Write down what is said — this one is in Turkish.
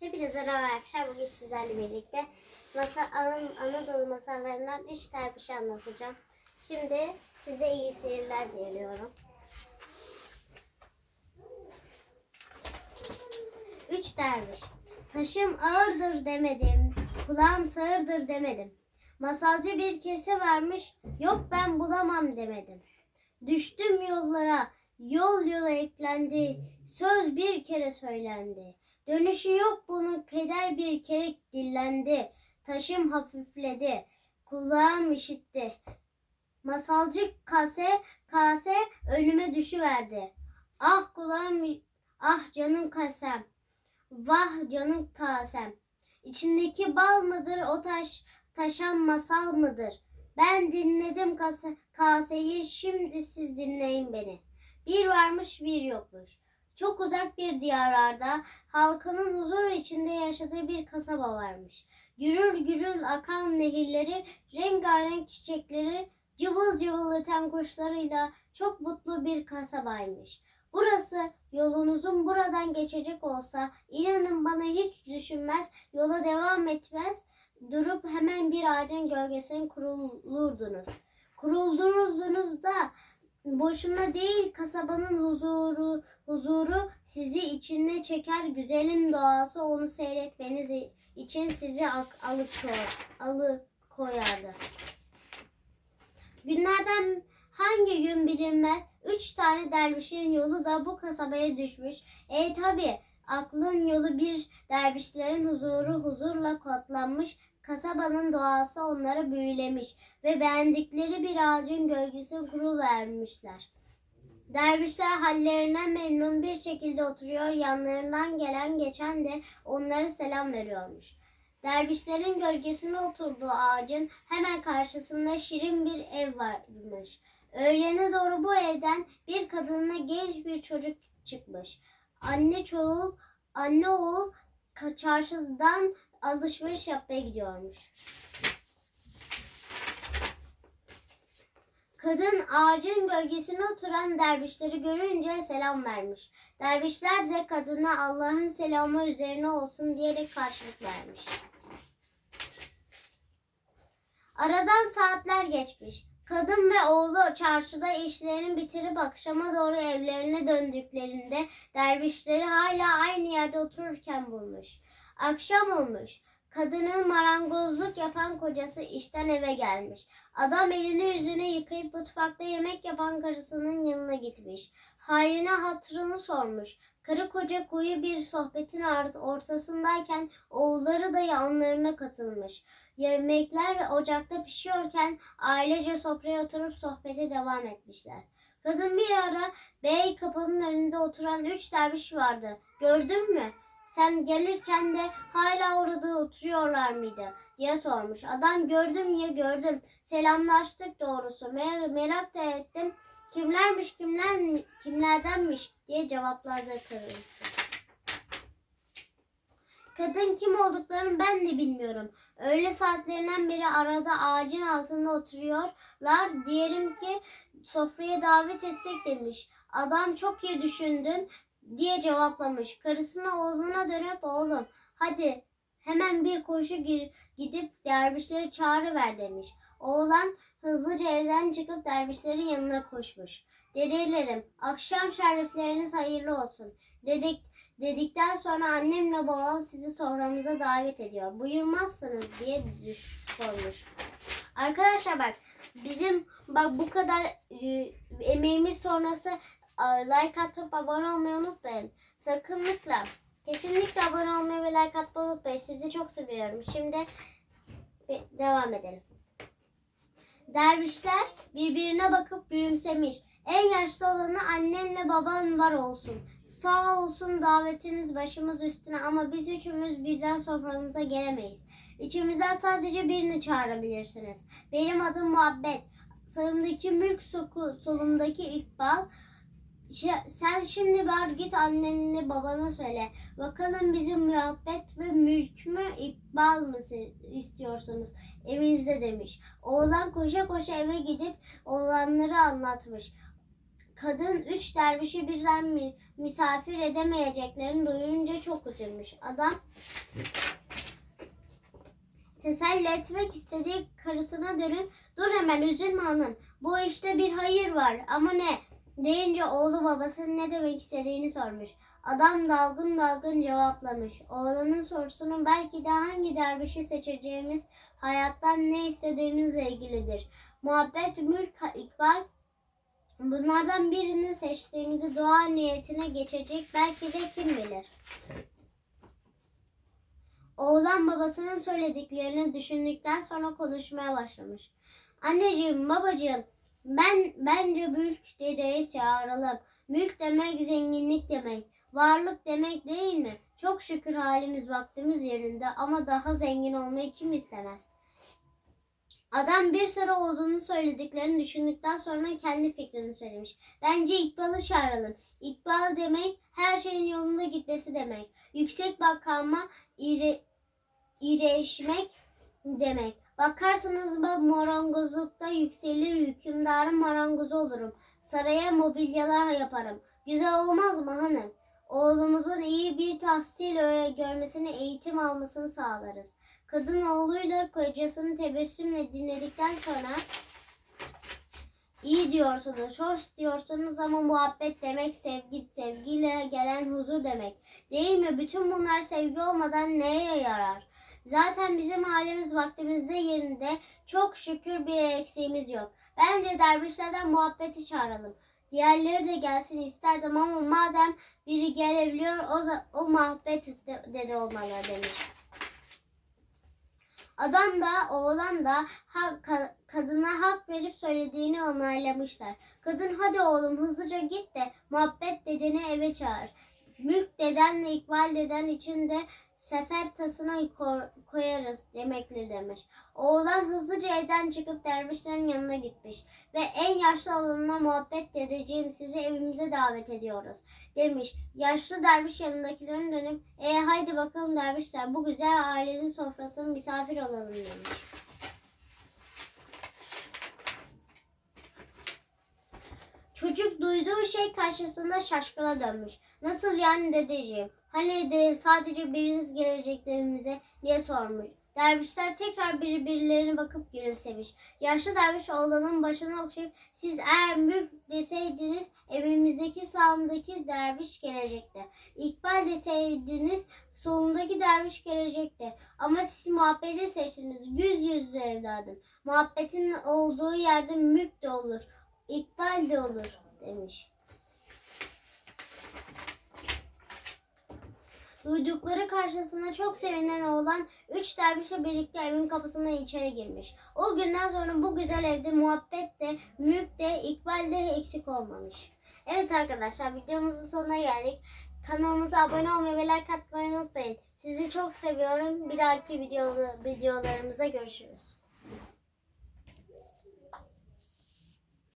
Hepinize merhaba arkadaşlar. Bugün sizlerle birlikte masa, An- Anadolu masallarından 3 tane bir şey anlatacağım. Şimdi size iyi seyirler diliyorum. Üç derviş. Taşım ağırdır demedim. Kulağım sağırdır demedim. Masalcı bir kese varmış. Yok ben bulamam demedim. Düştüm yollara. Yol yola eklendi. Söz bir kere söylendi. Dönüşü yok bunun keder bir kere dillendi. Taşım hafifledi. Kulağım işitti. Masalcı kase kase önüme düşüverdi. Ah kulağım ah canım kasem. Vah canım kasem. İçindeki bal mıdır o taş taşan masal mıdır? Ben dinledim kase, kaseyi şimdi siz dinleyin beni. Bir varmış bir yokmuş. Çok uzak bir diyarlarda halkının huzur içinde yaşadığı bir kasaba varmış. Gürül gürül akan nehirleri, rengarenk çiçekleri, cıvıl cıvıl öten kuşlarıyla çok mutlu bir kasabaymış. Burası yolunuzun buradan geçecek olsa inanın bana hiç düşünmez, yola devam etmez, durup hemen bir ağacın gölgesine kurulurdunuz. Kuruldururdunuz da boşuna değil kasabanın huzuru huzuru sizi içine çeker güzelim doğası onu seyretmeniz için sizi alıkoyar, alıkoyardı. Günlerden hangi gün bilinmez üç tane dervişin yolu da bu kasabaya düşmüş. E tabi aklın yolu bir dervişlerin huzuru huzurla kodlanmış. Kasabanın doğası onları büyülemiş ve beğendikleri bir ağacın gölgesine kuru vermişler. Dervişler hallerine memnun bir şekilde oturuyor, yanlarından gelen geçen de onlara selam veriyormuş. Dervişlerin gölgesine oturduğu ağacın hemen karşısında şirin bir ev varmış. Öğlene doğru bu evden bir kadınla genç bir çocuk çıkmış. Anne çoğul, anne oğul çarşıdan alışveriş yapmaya gidiyormuş. Kadın ağacın gölgesine oturan dervişleri görünce selam vermiş. Dervişler de kadına Allah'ın selamı üzerine olsun diyerek karşılık vermiş. Aradan saatler geçmiş. Kadın ve oğlu çarşıda işlerini bitirip akşama doğru evlerine döndüklerinde dervişleri hala aynı yerde otururken bulmuş. Akşam olmuş. Kadının marangozluk yapan kocası işten eve gelmiş. Adam elini yüzünü yıkayıp mutfakta yemek yapan karısının yanına gitmiş. Haline hatırını sormuş. Karı koca koyu bir sohbetin ortasındayken oğulları da yanlarına katılmış. Yemekler ocakta pişiyorken ailece sofraya oturup sohbete devam etmişler. Kadın bir ara bey kapının önünde oturan üç derviş vardı. Gördün mü? Sen gelirken de hala orada oturuyorlar mıydı? diye sormuş. Adam gördüm ya gördüm. Selamlaştık doğrusu. Mer merak da ettim. Kimlermiş kimler kimlerdenmiş diye cevapladı karısı. Kadın kim olduklarını ben de bilmiyorum. Öğle saatlerinden beri arada ağacın altında oturuyorlar. Diyelim ki sofraya davet etsek demiş. Adam çok iyi düşündün diye cevaplamış. Karısına oğluna dönüp oğlum hadi hemen bir koşu gir, gidip dervişleri çağırıver demiş. Oğlan hızlıca evden çıkıp dervişlerin yanına koşmuş. Dedelerim akşam şerifleriniz hayırlı olsun. Dedik, dedikten sonra annemle babam sizi soframıza davet ediyor. Buyurmazsınız diye sormuş. Arkadaşlar bak bizim bak bu kadar e, emeğimiz sonrası like atıp abone olmayı unutmayın. Sakınlıkla kesinlikle abone olmayı ve like atmayı unutmayın. Sizi çok seviyorum. Şimdi devam edelim. Dervişler birbirine bakıp gülümsemiş. En yaşlı olanı annenle baban var olsun. Sağ olsun davetiniz başımız üstüne ama biz üçümüz birden sofranıza gelemeyiz. İçimizden sadece birini çağırabilirsiniz. Benim adım Muhabbet. Sağımdaki mülk soku, solumdaki İkbal. Sen şimdi var git annenle babana söyle. Bakalım bizim muhabbet ve mülk mü İkbal mı istiyorsunuz? Evinizde demiş. Oğlan koşa koşa eve gidip olanları anlatmış. Kadın üç dervişi birden mi, misafir edemeyeceklerini duyunca çok üzülmüş. Adam teselli etmek istediği karısına dönüp dur hemen üzülme hanım. Bu işte bir hayır var ama ne? Deyince oğlu babasının ne demek istediğini sormuş. Adam dalgın dalgın cevaplamış. Oğlanın sorusunun belki de hangi dervişi seçeceğimiz hayattan ne istediğimizle ilgilidir. Muhabbet, mülk, ikbal bunlardan birini seçtiğimizi dua niyetine geçecek belki de kim bilir. Oğlan babasının söylediklerini düşündükten sonra konuşmaya başlamış. Anneciğim, babacığım, ben bence mülk dedeyi çağıralım. Mülk demek zenginlik demek, varlık demek değil mi? Çok şükür halimiz vaktimiz yerinde ama daha zengin olmayı kim istemez? Adam bir süre olduğunu söylediklerini düşündükten sonra kendi fikrini söylemiş. Bence İkbal'ı çağıralım. İkbal demek her şeyin yolunda gitmesi demek. Yüksek makama ire, ireşmek demek. Bakarsanız ben marangozlukta yükselir hükümdarın marangozu olurum. Saraya mobilyalar yaparım. Güzel olmaz mı hanım? Oğlumuzun iyi bir tahsil görmesini, eğitim almasını sağlarız. Kadın oğluyla kocasını tebessümle dinledikten sonra iyi diyorsunuz, hoş diyorsunuz ama muhabbet demek sevgi, sevgiyle gelen huzur demek. Değil mi? Bütün bunlar sevgi olmadan neye yarar? Zaten bizim halimiz vaktimizde yerinde çok şükür bir eksiğimiz yok. Bence dervişlerden muhabbeti çağıralım. Diğerleri de gelsin isterdim ama madem biri gelebiliyor o, o muhabbet de- dedi olmalı demiş. Adam da oğlan da ha- ka- kadına hak verip söylediğini onaylamışlar. Kadın hadi oğlum hızlıca git de muhabbet dedeni eve çağır. Mülk dedenle İkbal deden için de sefer tasına ko- koyarız demektir demiş. Oğlan hızlıca evden çıkıp dervişlerin yanına gitmiş ve en yaşlı olanına muhabbet dedeciğim sizi evimize davet ediyoruz demiş. Yaşlı derviş yanındakilerin dönüp e haydi bakalım dervişler bu güzel ailenin sofrasına misafir olalım demiş. Çocuk duyduğu şey karşısında şaşkına dönmüş. Nasıl yani dedeciğim? Hani de sadece biriniz gelecekti evimize diye sormuş. Dervişler tekrar birbirlerine bakıp gülümsemiş. Yaşlı derviş oğlanın başını okşayıp siz eğer mülk deseydiniz evimizdeki sağındaki derviş gelecekti. İkbal deseydiniz solundaki derviş gelecekti. Ama siz muhabbeti seçtiniz. Yüz yüzlü evladım. Muhabbetin olduğu yerde mülk de olur. İkbal de olur demiş. Duydukları karşısında çok sevinen oğlan üç dervişle birlikte evin kapısına içeri girmiş. O günden sonra bu güzel evde muhabbet de, mülk de, ikbal de eksik olmamış. Evet arkadaşlar videomuzun sonuna geldik. Kanalımıza abone olmayı ve like atmayı unutmayın. Sizi çok seviyorum. Bir dahaki video, videolarımıza görüşürüz.